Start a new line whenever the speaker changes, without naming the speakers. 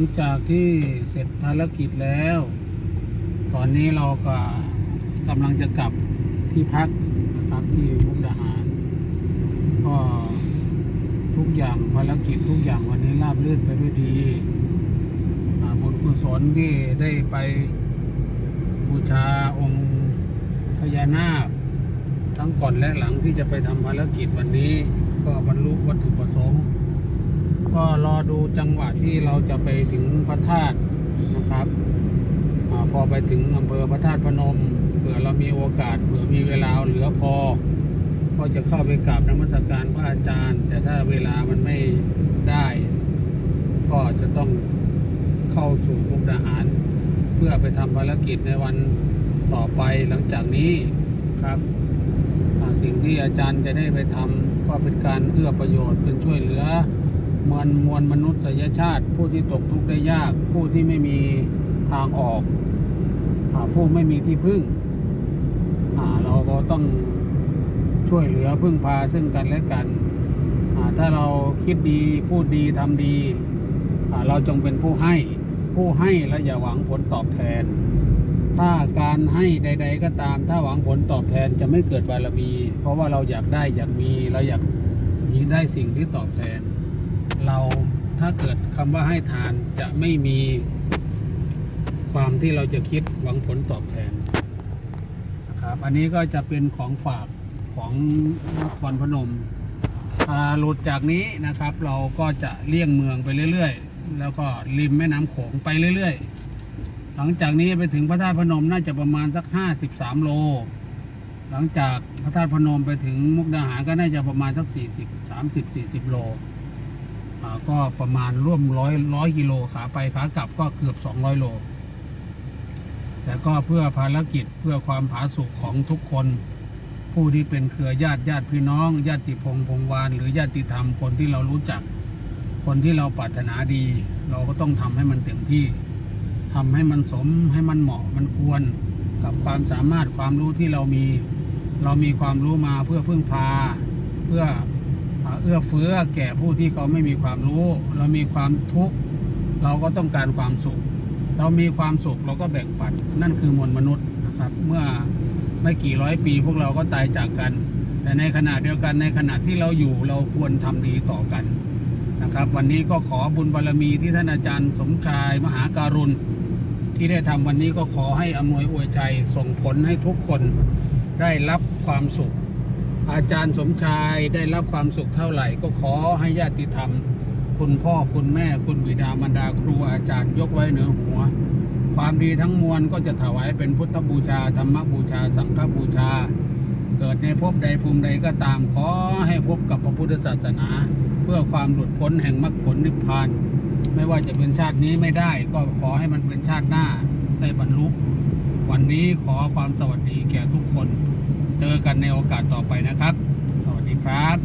งจากที่เสร็จภารกิจแล้ว ตอนนี้เราก็กำลังจะกลับที่พักนะครับที่มุกดาหาร ก็ทุกอย่างภารกิจทุกอย่างวันนี้ราบรื่นไปด้วยดีบุญกุศลที่ได้ไปบูชาองค์พญานาค ทั้งก่อนและหลังที่จะไปทำภารกิจวันนี้ ก็บรรลุวัตถุประสงค์ ก็รอดูจังหวะที่เราจะไปถึงพระธาตุนะครับอพอไปถึงอำเภอพระธาตุพนมเผื่อเรามีโอกาสเผื่อมีเวลาเหลือพอ ก็จะเข้าไปกราบนมัสการพระอาจารย์ แต่ถ้าเวลามันไม่ได้ ก็จะต้องเข้าสู่มุกดาหาร เพื่อไปทำภารกิจในวันต่อไปหลังจากนี้ครับสิ่งที่อาจารย์จะได้ไปทำก็เป็นการเอื้อประโยชน์เป็นช่วยเหลือ มวลมวลมนุษยชาติ ผู้ที่ตกทุกข์ได้ยาก ผู้ที่ไม่มีทางออกอผู้ไม่มีที่พึ่ง เราก็ต้องช่วยเหลือพึ่งพาซึ่งกันและกัน ถ้าเราคิดดีพูดดีทำดี เราจงเป็นผู้ให้ ผู้ให้และอย่าหวังผลตอบแทน ถ้าการให้ใด ๆ ก็ตาม ถ้าหวังผลตอบแทนจะไม่เกิดบารมี เพราะว่าเราอยากได้อยากมีเราอยากยิได้สิ่งที่ตอบแทน เราถ้าเกิดคำว่าให้ทานจะไม่มีความที่เราจะคิดหวังผลตอบแทนนะครับ อันนี้ก็จะเป็นของฝากของนครพนมหลุดจากนี้นะครับ เราก็จะเลี่ยงเมืองไปเรื่อยๆ แล้วก็ริมแม่น้ำโขงไปเรื่อยๆ หลังจากนี้ไปถึงพระธาตุพนมน่าจะประมาณสัก 53 โล หลังจากพระธาตุพนมไปถึงมุกดาหารก็น่าจะประมาณสัก 40 30 40 โลอ่า ก็ประมาณร่วมร้อยร้อยกิโลขาไปขากลับก็เกือบ 200 โล แต่ก็เพื่อภารกิจเพื่อความผาสุกของทุกคน ผู้ที่เป็นเครือญาติญาติพี่น้อง ญาติพงพงวาน หรือญาติธรรมคนที่เรารู้จัก คนที่เราปรารถนาดี เราก็ต้องทำให้มันเต็มที่ทำให้มันสมให้มันเหมาะมันควรกับความสามารถความรู้ที่เรามี เรามีความรู้มาเพื่อพึ่งพา เพื่อ เอื้อเฟื้อแก่ผู้ที่เขาไม่มีความรู้ เรามีความทุกข์เราก็ต้องการความสุข เรามีความสุขเราก็แบ่งปันนั่นคือมวลมนุษย์นะครับ เมื่อไม่กี่ร้อยปีพวกเราก็ตายจากกัน แต่ในขณะเดียวกันในขณะที่เราอยู่เราควรทำดีต่อกันนะครับ วันนี้ก็ขอบุญบารรมีที่ท่านอาจารย์สมชายมหาการุณ ที่ได้ทำวันนี้ก็ขอให้อำนวยอวยใจส่งผลให้ทุกคนได้รับความสุข อาจารย์สมชายได้รับความสุขเท่าไหร่ ก็ขอให้ญาติธรรม คุณพ่อคุณแม่คุณบิดามารดาครูอาจารย์ยกไว้เหนือหัว ความดีทั้งมวลก็จะถวายเป็นพุทธบูชาธรรมบูชา สังฆบูชา เกิดในภพใดภูมิใดก็ตามขอให้พบกับพระพุทธศาสนา เพื่อความหลุดพ้นแห่งมรรคผลนิพพาน ไม่ว่าจะเป็นชาตินี้ไม่ได้ ก็ขอให้มันเป็นชาติหน้าได้บรรลุวันนี้ขอความสวัสดีแก่ทุกคน เจอกันในโอกาสต่อไปนะครับ สวัสดีครับ